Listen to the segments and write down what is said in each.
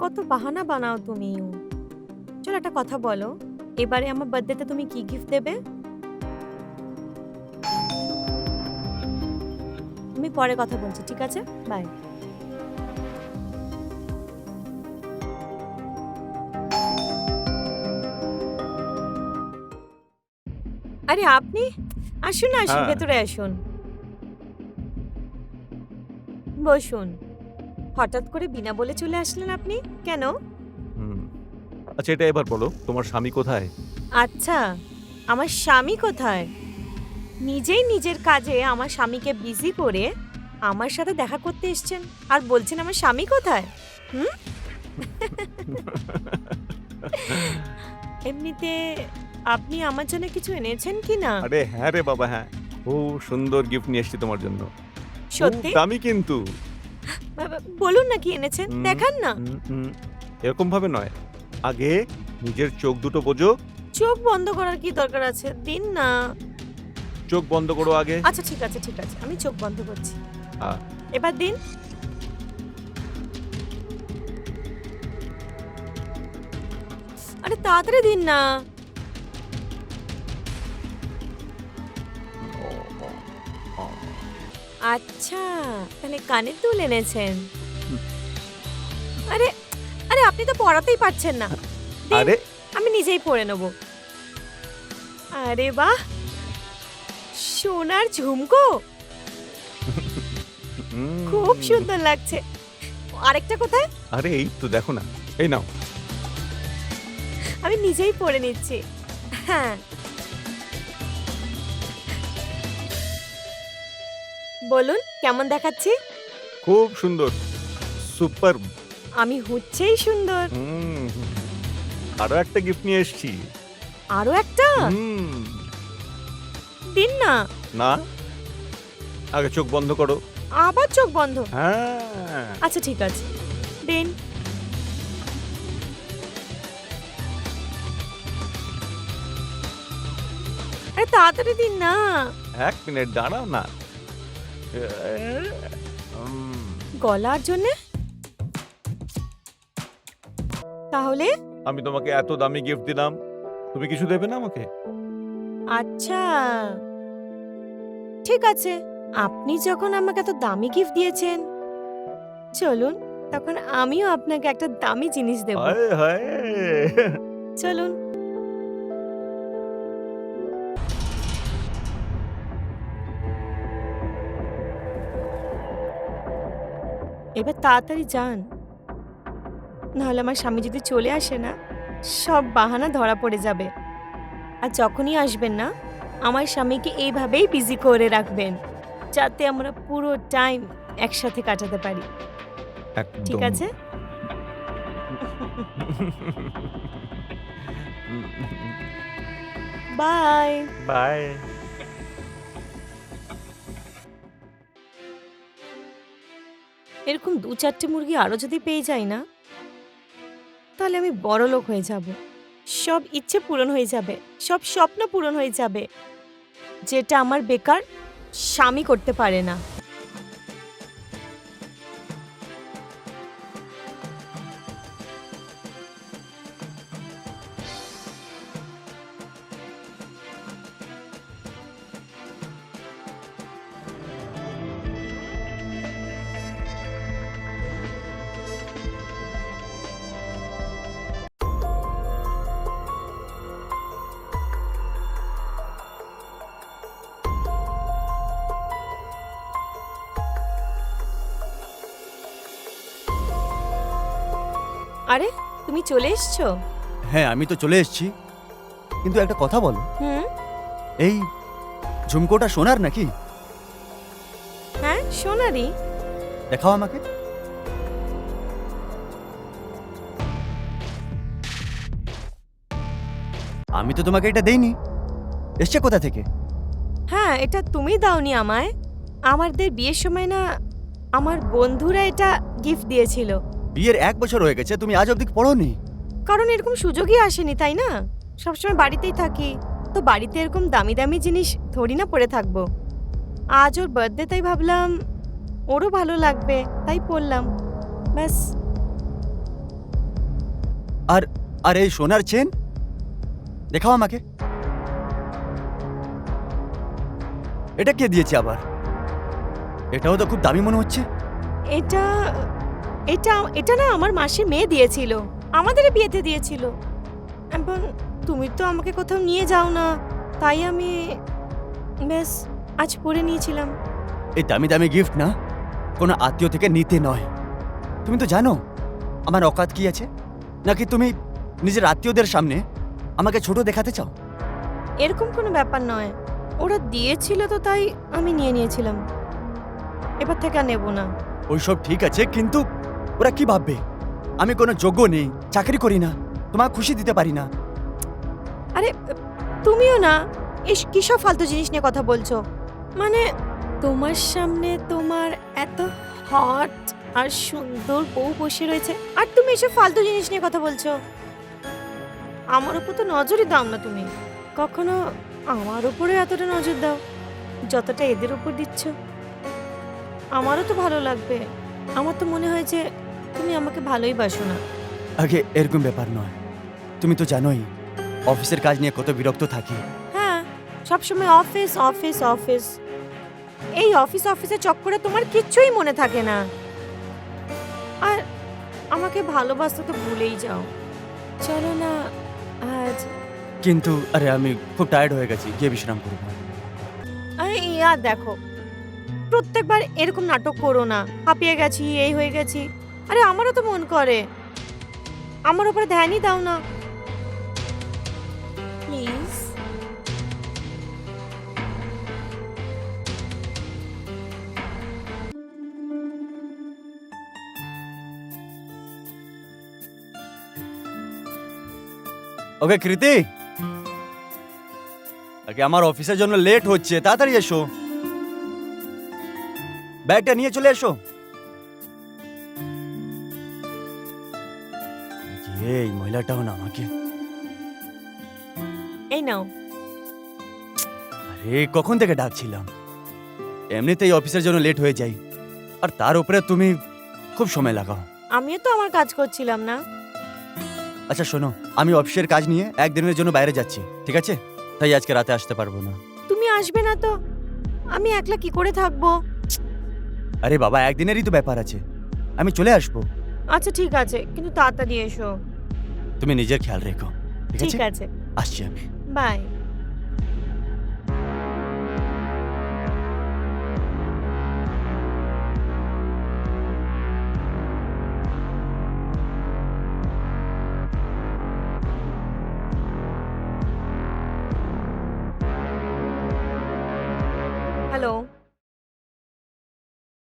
কত বাহানা বানাও তুমি। চলো একটা কথা বলো এবারে আমার বার্থডেতে তুমি কি গিফট দেবে? আমি পরে কথা বলছি ঠিক আছে? বাই আরে আপনি? আসুন আসুন হ্যাঁ। ভেতরে আসুন। বসুন। হঠাৎ করে বিনা বলে চলে আসলেন আপনি? কেন? আচ্ছা এটা এবার বলো তোমার স্বামী কোথায়? আচ্ছা আমার স্বামী কোথায়? নিজেই নিজের কাজে আমার স্বামীকে বিজি করে আমার সাথে দেখা করতে এসছেন। আর বলছেন আমার স্বামী কোথায়? হুম? এমনিতে আপনি আমার জন্য কিছু এনেছেন কি না? আরে হ্যাঁ রে বাবা হ্যাঁ। খুব সুন্দর গিফট নিয়ে এসেছি তোমার জন্য। সত্যি? দামি কিন্তু। বলুন না কি এনেছেন? দেখান না। এরকম ভাবে নয়। আগে নিজের চোখ দুটো বোঝো। চোখ বন্ধ করার কি দরকার আছে? দিন না। চোখ বন্ধ করো আগে। আচ্ছা ঠিক আছে ঠিক আছে। আমি চোখ বন্ধ করছি। এবার দিন। আরে তাড়াতাড়ি দিন না। আচ্ছা তাহলে কানের দুল এনেছেন। আরে আরে আপনি তো পড়াতেই পারছেন না। দিন, আরে। আমি নিজেই পড়ে নেব। আরে বাহ! সোনার ঝুমকো! হুম, খুব সুন্দর লাগছে। আরেকটা কোথায়? আরে এই তো দেখো না। এই নাও। আমি নিজেই পড়ে নিচ্ছি। হ্যাঁ বলুন কেমন দেখাচ্ছি? খুব সুন্দর। সুপার। আমি হচ্ছেই সুন্দর। আরও একটা গিফট নিয়ে এসেছি। আরও একটা? হুম, দিন না। না। আগে চোখ বন্ধ করো। আবার চোখ বন্ধ? হ্যাঁ। আচ্ছা ঠিক আছে। দিন। আরে তাড়াতাড়ি দিন না। এক মিনিট দাঁড়াও না। গলার জন্যে? তাহলে? আমি তোমাকে এত দামি গিফট দিলাম। তুমি কিছু দেবে না আমাকে? আচ্ছা। ঠিক আছে। আপনি যখন আমাকে এত দামি গিফট দিয়েছেন চলুন তখন আমিও আপনাকে একটা দামি জিনিস দেব। চলুন। এবার তাড়াতাড়ি যান। নাহলে আমার স্বামী যদি চলে আসে না সব বাহানা ধরা পড়ে যাবে। আর যখনই আসবেন না আমার স্বামীকে এইভাবেই বিজি করে রাখবেন যাতে আমরা পুরো টাইম একসাথে কাটাতে পারি। ঠিক আছে? বাই বাই এরকম দু চারটে মুরগি আরও যদি পেয়ে যাই না, তাহলে আমি বড় লোক হয়ে যাব। সব ইচ্ছে পূরণ হয়ে যাবে, সব স্বপ্ন পূরণ হয়ে যাবে। যেটা আমার বেকার স্বামী করতে পারে না। তুমি চলে এসছো? হ্যাঁ আমি তো চলে এসেছি। কিন্তু একটা কথা বলো। হুম? এই ঝুমকোটা সোনার নাকি? হ্যাঁ সোনারি দেখাও আমাকে। আমি তো তোমাকে এটা দেইনি। এসছে কোথা থেকে? হ্যাঁ এটা তুমি দাওনি আমায়। আমাদের বিয়ের সময় না আমার বন্ধুরা এটা গিফট দিয়েছিল। বিয়ের এক বছর হয়ে গেছে তুমি আজ অবধি পড়োনি? কারণ এরকম সুযোগই আসেনি তাই না? সবসময় বাড়িতেই থাকি তো বাড়িতে এরকম দামি দামি জিনিস থরি না পরে থাকব। আজ ওর বার্থডে তাই ভাবলাম ওরও ভালো লাগবে তাই পরলাম ব্যাস। আর আর এই সোনার চেন? দেখাও আমাকে। এটা কে দিয়েছে আবার? এটাও তো খুব দামি মনে হচ্ছে। এটা এটা এটা না আমার মাসির মেয়ে দিয়েছিল। আমাদের বিয়েতে দিয়েছিল। এবং তুমি তো আমাকে কোথাও নিয়ে যাও না। তাই আমি বেশ আজ পরে নিয়েছিলাম। এই দামি দামি গিফট না? কোনো আত্মীয় থেকে নিতে নয়। তুমি তো জানো আমার অকাত কি আছে? নাকি তুমি নিজের আত্মীয়দের সামনে আমাকে ছোট দেখাতে চাও? এরকম কোনো ব্যাপার নয়। ওরা দিয়েছিল তো তাই আমি নিয়ে নিয়েছিলাম। এবার থেকে আর নেব না। ওইসব ঠিক আছে কিন্তু ওরা কি ভাববে? আমি কোনো যোগ্য নেই, চাকরি করি না, তোমাকে খুশি দিতে পারি না। আরে, তুমিও না? ইস কিসব ফালতু জিনিস নিয়ে কথা বলছো? মানে তোমার সামনে তোমার এত হট আর সুন্দর বউ বসে রয়েছে, আর তুমি এসব ফালতু জিনিস নিয়ে কথা বলছো? আমার উপর তো নজরই দাও না তুমি। কখনো আমার উপরে এতটা নজর দাও, যতটা এদের উপর দিচ্ছ। আমারও তো ভালো লাগবে। আমার তো মনে হয় যে তুমি আমাকে ভালোই বাসো না। আগে এরকম ব্যাপার নয়। তুমি তো জানোই অফিসের কাজ নিয়ে কত বিরক্ত থাকি। হ্যাঁ সবসময় অফিস অফিস অফিস। এই অফিস অফিসের চক্করে তোমার কিচ্ছুই মনে থাকে না। আর আমাকে ভালোবাসতে তো ভুলেই যাও। চলো না আজ। কিন্তু আরে আমি খুব টায়ার্ড হয়ে গেছি গিয়ে বিশ্রাম করব। আরে ইয়া দেখো প্রত্যেকবার এরকম নাটক করো না। হাঁপিয়ে গেছি এই হয়ে গেছি। আরে আমারও তো মন করে। আমার উপরে ধ্যানই দাও না। প্লিজ। ওকে কৃতি। আগে আমার অফিসের জন্য লেট হচ্ছে তাড়াতাড়ি এসো। ব্যাগটা নিয়ে চলে এসো। মহিলাটাও না আমাকে। এই নাও। আরে কখন থেকে ডাকছিলাম? এমনিতেই অফিসের জন্য লেট হয়ে যাই আর তার উপরে তুমি খুব সময় লাগাও। আমিও তো আমার কাজ করছিলাম না। আচ্ছা শোনো আমি অফিসের কাজ নিয়ে একদিনের জন্য বাইরে যাচ্ছি ঠিক আছে? তাই আজকে রাতে আসতে পারব না। তুমি আসবে না তো। আমি একলা কি করে থাকব? আরে বাবা একদিনেরই তো ব্যাপার আছে। আমি চলে আসব। আচ্ছা ঠিক আছে কিন্তু তাড়াতাড়ি এসো। তুমি নিজের খেয়াল রেখো ঠিক আছে? আসছি আমি। বাই। হ্যালো।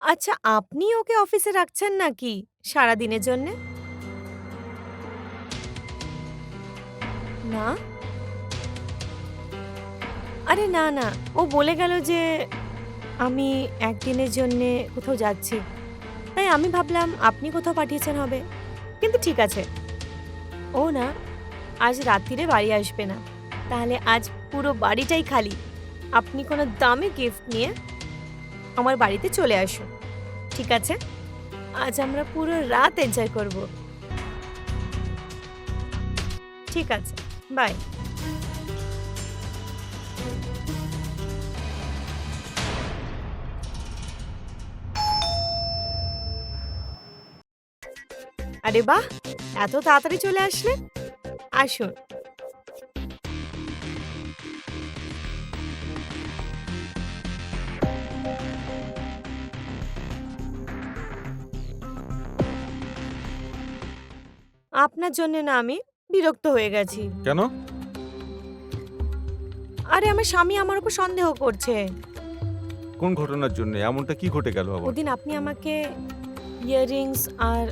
আচ্ছা আপনি ওকে অফিসে রাখছেন নাকি সারা দিনের জন্য? না? আরে না না। ও বলে গেল যে আমি একদিনের জন্য কোথাও যাচ্ছি। তাই আমি ভাবলাম আপনি কোথাও পাঠিয়েছেন হবে। কিন্তু ঠিক আছে। ও না, আজ রাত্রিরে বাড়ি আসবে না। তাহলে আজ পুরো বাড়িটাই খালি। আপনি কোনো দামি গিফট নিয়ে আমার বাড়িতে চলে আসুন। ঠিক আছে? আজ আমরা পুরো রাত এনজয় করব। ঠিক আছে। বাই। আরে বাহ এত তাড়াতাড়ি চলে আসলে? আসুন। আপনার জন্য না আমি বিরক্ত হয়ে গেছি। কেন? আরে আমার স্বামী আমার উপর সন্দেহ করছে। কোন ঘটনার জন্য? এমনটা কি ঘটে গেল আবার? ওদিন আপনি আমাকে ইয়াররিংস আর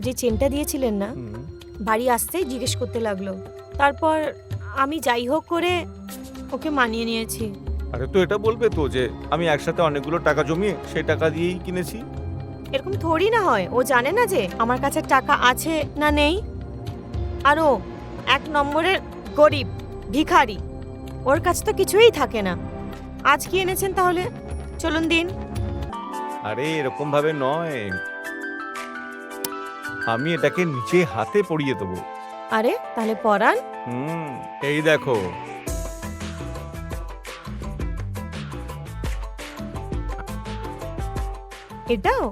যে চেনটা দিয়েছিলেন না হুম, বাড়ি আসতেই জিজ্ঞেস করতে লাগল। তারপর আমি যাই হোক করে ওকে মানিয়ে নিয়েছি। আরে তো এটা বলবে তো যে আমি একসাথে অনেকগুলো টাকা জমিয়ে সেই টাকা দিয়েই কিনেছি? এরকম থোড়ি না হয়। ও জানে না যে আমার কাছে টাকা আছে না নেই। আর ও এক নম্বরের গরিব ভিখারি। ওর কাছে তো কিছুই থাকে না। আজ কি এনেছেন তাহলে? চলুন দিন। আরে এরকম ভাবে নয়। আমি এটাকে নিচে হাতে পড়িয়ে দেবো। আরে তাহলে পরান। হুম এই দেখো। এটাও?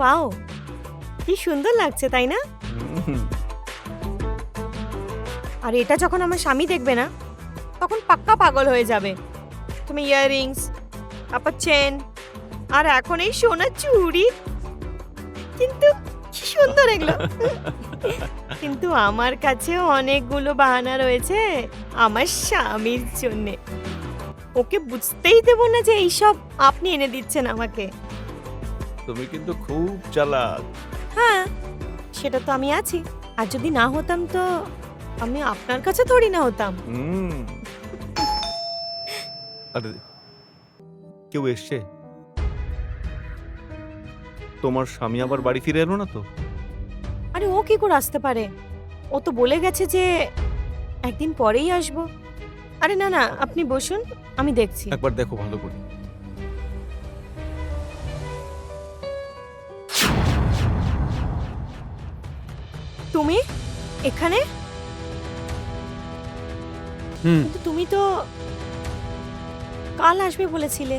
বাও কি সুন্দর লাগছে, তাই না? আর এটা যখন আমার স্বামী দেখবে না, তখন পাক্কা পাগল হয়ে যাবে। তুমি ইয়াররিংস তারপর চেন আর এখন এই সোনার চুড়ি। কিন্তু কি সুন্দর এগুলো। কিন্তু আমার কাছে অনেকগুলো বাহানা রয়েছে আমার স্বামীর জন্যে। ওকে বুঝতেই দেবো না যে এইসব আপনি এনে দিচ্ছেন আমাকে। তুমি কিন্তু খুব চালাক। সেটা তো আমি আছি। আর যদি না হতাম তো আমি আপনার কাছে থোড়ি না হতাম। হুম। আরে কেউ এসছে? তোমার স্বামী আবার বাড়ি ফিরে এলো না তো? আরে ও কি করে আসতে পারে? ও তো বলে গেছে যে একদিন পরেই আসব। আরে না না আপনি বসুন আমি দেখছি। একবার দেখো ভালো করে। তুমি? এখানে? হুম। কিন্তু তুমি তো কাল আসবে বলেছিলে।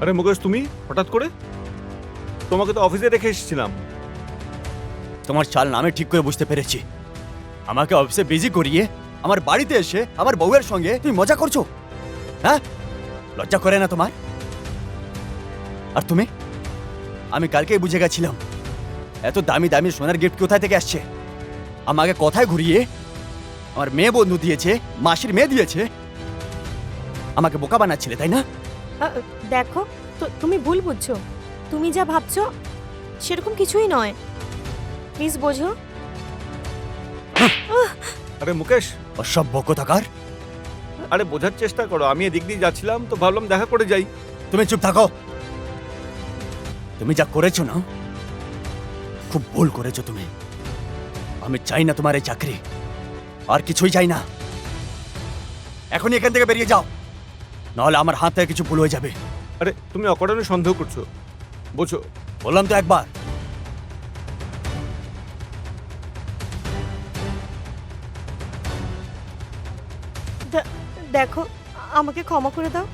আরে মুকেশ তুমি? হঠাৎ করে? তোমাকে তো অফিসে রেখে এসেছিলাম। তোমার চাল নামে ঠিক করে বুঝতে পেরেছি। আমাকে অফিসে বিজি করিয়ে আমার বাড়িতে এসে আমার বউয়ের সঙ্গে তুমি মজা করছ? হ্যাঁ? লজ্জা করে না তোমার? আর তুমি? আমি কালকেই বুঝে গেছিলাম। এত দামি দামি সোনার গিফট কোথায় থেকে আসছে? আমাকে কথায় ঘুরিয়ে আমার মেয়ে বন্ধু দিয়েছে মাসির মেয়ে দিয়েছে। আমাকে বোকা বানাচ্ছিলে তাই না? দেখো তো তুমি ভুল বুঝছ। তুমি যা ভাবছ সেরকম কিছুই নয়। প্লিজ বোঝো। আরে মুকেশ। অসভ্য কোথাকার। আরে বোঝার চেষ্টা করো আমি এদিক দিয়ে যাচ্ছিলাম তো ভাবলাম দেখা করে যাই। তুমি চুপ থাকো। তুমি যা করেছ না খুব ভুল করেছ তুমি। আমি চাই না তোমার এই চাকরি। আর কিছুই চাই না। এখনই এখান থেকে বেরিয়ে যাও। নাহলে আমার হাত থেকে কিছু ভুল হয়ে যাবে। আরে তুমি অকারণে সন্দেহ করছ। বোঝো। বললাম তো একবার। দেখো আমাকে ক্ষমা করে দাও।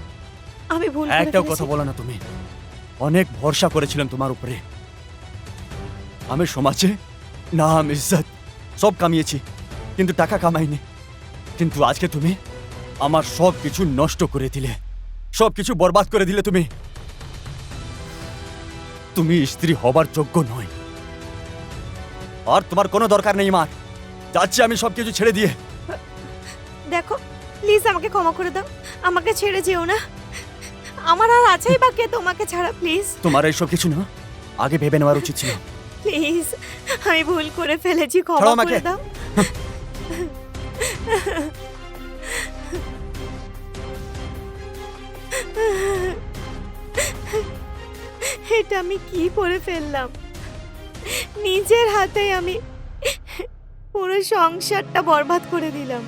আমি ভুল একটাও কথা বলো না তুমি। অনেক ভরসা করেছিলাম তোমার উপরে। আমি সমাজে নাম ইজ্জত, সব কামিয়েছি, কিন্তু টাকা কামাইনি। কিন্তু আজকে তুমি আমার সব কিছু নষ্ট করে দিলে, সব কিছু বরবাদ করে দিলে তুমি। তুমি স্ত্রী হবার যোগ্য নয়। আর তোমার কোনো দরকার নেই মার যাচ্ছি আমি সব কিছু ছেড়ে দিয়ে। দেখো প্লিজ আমাকে ক্ষমা করে দাও। আমাকে ছেড়ে যেও না। আমার আর আছেই বা কে তোমাকে ছাড়া প্লিজ তোমার এইসব কিছু না? আগে ভেবে নেওয়ার উচিত ছিল। প্লিজ আমি ভুল করে ফেলেছি ছাড়ো ক্ষমা আমাকে। করে দাও। এটা আমি কি করে ফেললাম? নিজের হাতেই আমি পুরো সংসারটা বরবাদ করে দিলাম।